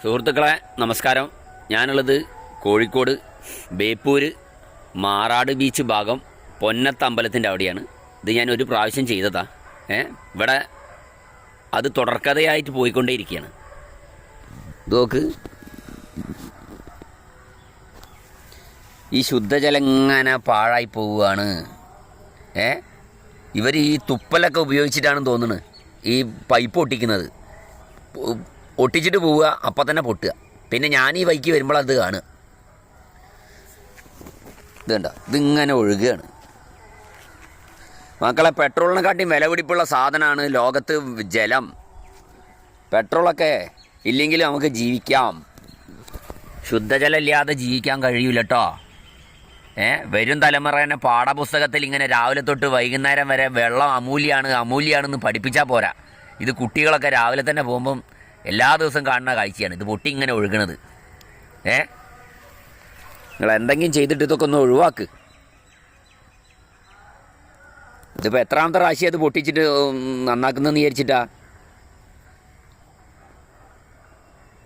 സുഹൃത്തുക്കളെ നമസ്കാരം. ഞാനുള്ളത് കോഴിക്കോട് ബേപ്പൂര് മാറാട് ബീച്ച് ഭാഗം പൊന്നത്തമ്പലത്തിന്റെ അവിടെയാണ്. ഇത് ഞാൻ ഒരു പ്രാവശ്യം ചെയ്തതാ. ഏ ഇവിടെ അത് തുടർക്കഥയായിട്ട് പോയിക്കൊണ്ടേയിരിക്കുകയാണ് നോക്ക് ഈ ശുദ്ധജലങ്ങനെ പാഴായി പോവുകയാണ്. ഏ ഇവർ ഈ തുപ്പലൊക്കെ ഉപയോഗിച്ചിട്ടാണെന്ന് തോന്നുന്നത് ഈ പൈപ്പ് ഒട്ടിക്കുന്നത് ഒട്ടിച്ചിട്ട് പോവുക അപ്പം തന്നെ പൊട്ടുക. പിന്നെ ഞാൻ ഈ വൈക്ക് വരുമ്പോൾ അത് കാണുക. ഇതുണ്ട ഇതിങ്ങനെ ഒഴുകുകയാണ്. മക്കളെ പെട്രോളിനെക്കാട്ടിയും വില പിടിപ്പുള്ള സാധനമാണ് ലോകത്ത് ജലം. പെട്രോളൊക്കെ ഇല്ലെങ്കിൽ നമുക്ക് ജീവിക്കാം. ശുദ്ധജലം ഇല്ലാതെ ജീവിക്കാൻ കഴിയൂല കേട്ടോ ഏ വരും തലമുറേനെ പാഠപുസ്തകത്തിൽ ഇങ്ങനെ രാവിലെ തൊട്ട് വൈകുന്നേരം വരെ വെള്ളം അമൂല്യമാണ് അമൂല്യമാണെന്ന് പഠിപ്പിച്ചാൽ പോരാ. ഇത് കുട്ടികളൊക്കെ രാവിലെ തന്നെ പോകുമ്പം എല്ലാ ദിവസവും കാണുന്ന കാഴ്ചയാണ്. ഇത് പൊട്ടി ഇങ്ങനെ ഒഴുകണത്. ഏ? നിങ്ങൾ എന്തെങ്കിലും ചെയ്തിട്ട് ഇതൊക്കെ ഒന്ന് ഒഴിവാക്ക്. ഇതിപ്പോൾ എത്രാമത്തെ പ്രാവശ്യം അത് പൊട്ടിച്ചിട്ട് നന്നാക്കുന്നതെന്ന് വിചാരിച്ചിട്ടാ?